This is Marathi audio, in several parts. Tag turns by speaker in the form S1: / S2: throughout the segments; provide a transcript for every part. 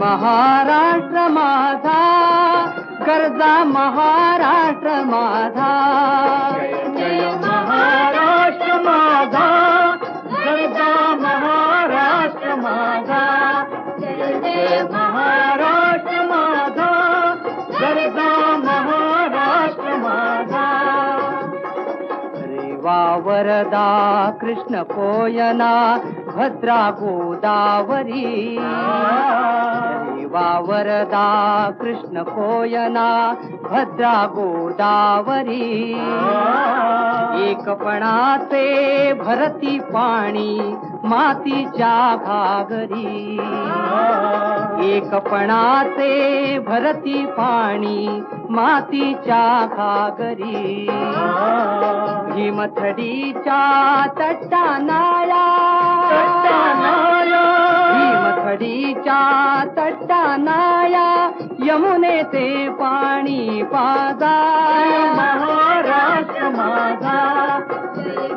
S1: महाराष्ट्र माझा गरजा महाराष्ट्र माझा.
S2: जय महाराष्ट्र माझा गरजा महाराष्ट्र माझा. जय महाराष्ट्र माझा गरजा महाराष्ट्र माझा.
S1: रेवा वरदा कृष्ण कोयना भद्रा गोदावरी वावरदा कृष्ण कोयना भद्रा गोदावरी एकपणाचे भरती पाणी मातीच्या घागरी। एकपणाचे भरती पाणी मातीच्या घागरी. भीमथडीच्या तट्टानाळा भीमथडीच्या तट्टानाळा यमुनेचे पाणी पाजा.
S2: महाराष्ट्र माझा.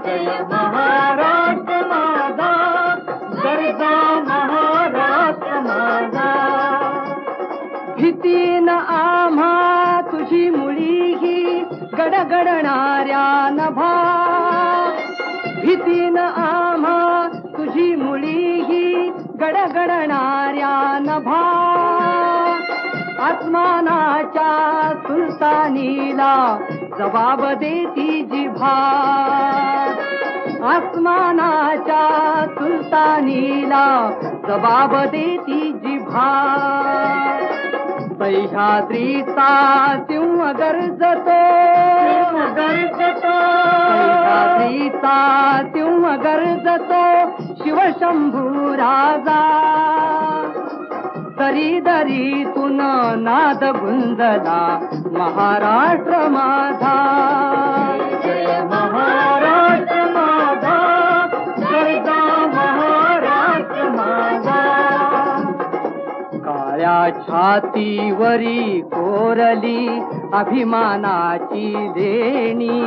S2: जय महाराष्ट्र माझा. गरजा महाराष्ट्र माझा.
S1: भीतीन आम्हा माझी मुळी ही गडगडणाऱ्या नभा. भीतीन आम्हा तुझी मुळी ही गडगडणाऱ्या नभा. आत्मानाच्या सुलतानीला जबाब देती जिभा. आसमानाच्या सुलतानीला जबाब देती जिभा. सह्याद्रीचा सिंह गरजतो.
S2: गरजतो.
S1: सह्याद्रीचा सिंह गरजतो. शिवशंभू राजा. दरी दरीतून नाद गुंजला महाराष्ट्र माझा काळ्या छातीवरी कोरली अभिमानाची देणी.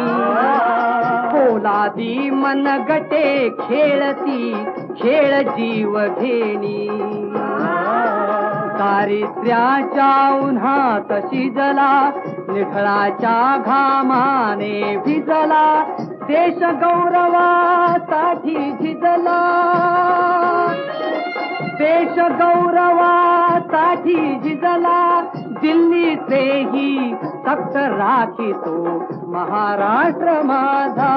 S1: पोलादी मनगटे खेळती खेळ जीव घेणी. दारिद्र्याच्या उन्हात शिजला निखळाच्या घामाने भिजला देश गौरवासाठी झिजला देश साठी जिजला दिल्लीचेही राखी तो महाराष्ट्र माझा.